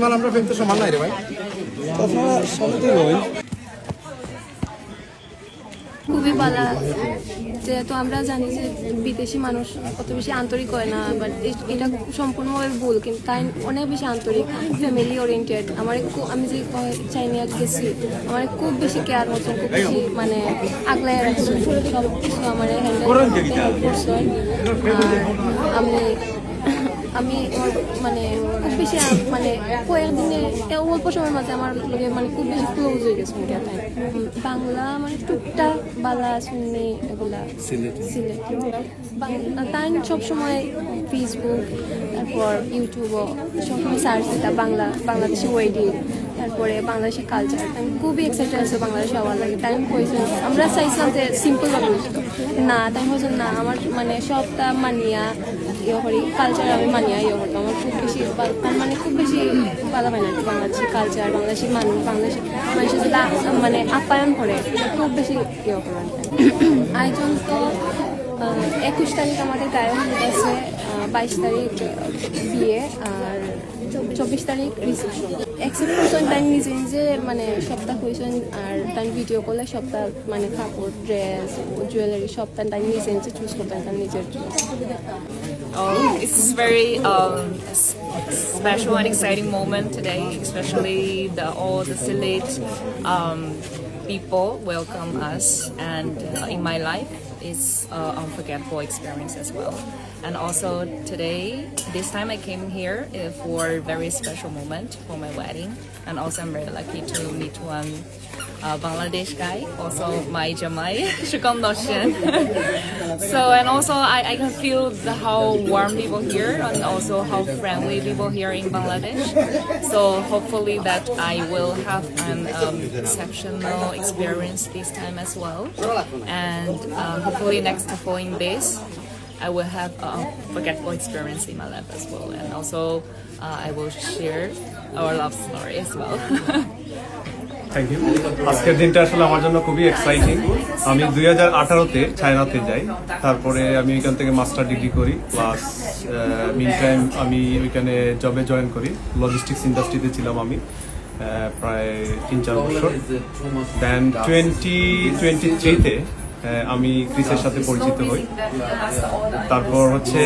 মাল আমরা ফেলতে সমান নাই রে ভাই। কথা সমিতি খুবই ভালো যেহেতু আমরা জানি যে বিদেশি মানুষ অত বেশি আন্তরিক হয় না বাট এটা সম্পূর্ণভাবে ভুল, কিন্তু তাই অনেক বেশি আন্তরিক ফ্যামিলি ওরিয়েন্টেড আমার খুব আমি যে চাইনিয়া গেছি, আমার খুব বেশি কেয়ার করছেন খুব বেশি মানে রাখছেন সব কিছু আমার হ্যান্ডেল করছেন আমি আমি মানে খুব বেশি মানে কয়েকদিনে অল্প সময়ের মাঝে আমার লগে মানে খুব বেশি ক্লোজ হয়ে গেছে মিডিয়াতে বাংলা মানে টুকটাক বালা শুননি এগুলা সিলেট তাই সবসময় ফেসবুক তারপর ইউটিউবও সবসময় সার্চ দিতাম বাংলা বাংলাদেশি ওয়েডিং তারপরে বাংলাদেশের কালচার আমি খুবই এক্সাইটেড আছে বাংলাদেশে আমার লাগে। তাই আমি কইছি আমরা চাইছিলাম যে সিম্পল ভাবে না, তাই হচ্ছে না। আমার মানে সবটা মানিয়া ইয়ে করি। কালচার আমি মানিয়া ইয়ে করতাম আমার খুব বেশি মানে খুব বেশি ভালো হয় না কি বাংলাদেশি কালচার বাংলাদেশি মানুষ, বাংলাদেশি মানুষের যেটা মানে আপ্যায়ন করে, খুব বেশি ইয়ে করেন আয়োজন তো একুশ তারিখ আমাদের গায়ে হলুদ আছে বাইশ তারিখ বিয়ে আর চব্বিশ তারিখ রিসেপশন। অ্যাকসেপ্ট করছেন তাই নিজে নিজে মানে সপ্তাহ হয়েছেন আর তাই ভিডিও করলে সপ্তাহ মানে কাপড় ড্রেস জুয়েলারি তাই তাই নিজে নিজে চুজ করতেন তার নিজের Oh, it's very um, special and exciting moment today, especially the all the Silit um, people welcome us, and uh, in my life, it's an unforgettable experience as well. And also today, this time I came here uh, for a very special moment for my wedding, and also I'm very lucky to meet one uh, Bangladesh guy, also my Jamai, Shukam Noshin. so, and also I, I can feel the, how warm people here and also how friendly people here in Bangladesh. So, hopefully, that I will have an um, exceptional experience this time as well. And uh, hopefully, next following days, I will have a unforgettable experience in my life as well. And also, uh, I will share our love story as well. Thank you আজকের দিনটা আসলে আমার জন্য খুবই exciting আমি দুই হাজার আঠারোতে চায়নাতে যাই। তারপরে আমি ওইখান থেকে মাস্টার ডিগ্রি করি প্লাস মিন টাইম আমি ওইখানে জবে জয়েন করি। লজিস্টিক্স ইন্ডাস্ট্রিতে ছিলাম আমি প্রায় তিন চার বছর। দেন টোয়েন্টি টোয়েন্টি থ্রিতে আমি ক্রিসের সাথে পরিচিত হই। তারপর হচ্ছে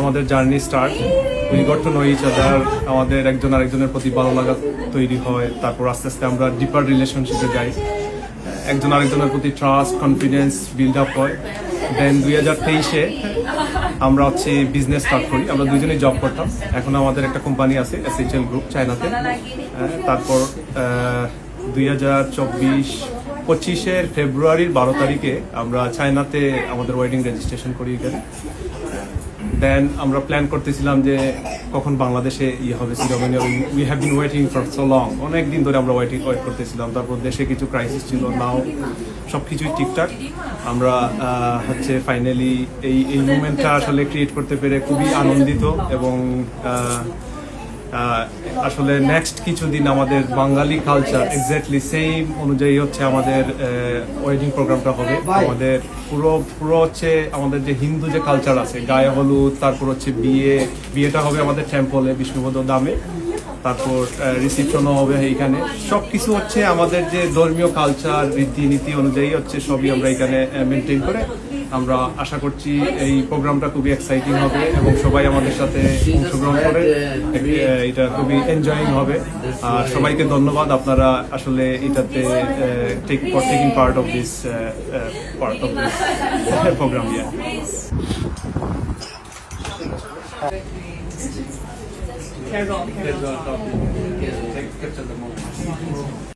আমাদের journey start. We got to know each other আমাদের একজন আরেকজনের প্রতি ভালো লাগা তৈরি হয়। তারপর আস্তে আস্তে আমরা ডিপার রিলেশনশিপে যাই। একজন আরেকজনের প্রতি ট্রাস্ট কনফিডেন্স বিল্ড আপ হয়। দেন দুই হাজার তেইশে আমরা হচ্ছে বিজনেস স্টার্ট করি। আমরা দুজনেই জব করতাম। এখন আমাদের একটা কোম্পানি আছে এস এইচ এল গ্রুপ চায়নাতে তারপর দুই হাজার চব্বিশ পঁচিশের ফেব্রুয়ারির বারো তারিখে আমরা চায়নাতে আমাদের ওয়েডিং রেজিস্ট্রেশন করি এখানে দেন আমরা প্ল্যান করতেছিলাম যে কখন বাংলাদেশে ইয়ে হবে ceremony we have been waiting for so long অনেক দিন ধরে আমরা ওয়েটিং ওয়েট করতেছিলাম। তারপর দেশে কিছু ক্রাইসিস ছিল নাও সব কিছুই ঠিকঠাক। আমরা হচ্ছে ফাইনালি এই এই মুভমেন্টটা আসলে ক্রিয়েট করতে পেরে খুবই আনন্দিত এবং আসলে নেক্সট কিছুদিন আমাদের বাঙালি কালচার এক্স্যাক্টলি সেম অনুযায়ী হচ্ছে আমাদের ওয়েডিং প্রোগ্রামটা হবে। আমাদের পুরো পুরো হচ্ছে আমাদের যে হিন্দু যে কালচার আছে, গায়ে হলুদ, তারপর হচ্ছে বিয়ে, বিয়েটা হবে আমাদের টেম্পলে বিষ্ণুপদ দামে তারপর রিসিপশনও হবে এইখানে। সব কিছু হচ্ছে আমাদের যে ধর্মীয় কালচার রীতিনীতি অনুযায়ী হচ্ছে সবই আমরা এখানে মেনটেন করে আমরা আশা করছি এই প্রোগ্রামটা খুবই এক্সাইটিং হবে এবং সবাই আমাদের সাথে অংশগ্রহণ করে। এটা খুবই এনজয়িং হবে। আর সবাইকে ধন্যবাদ আপনারা আসলে এটাতে take for taking part of this part of this programme yeah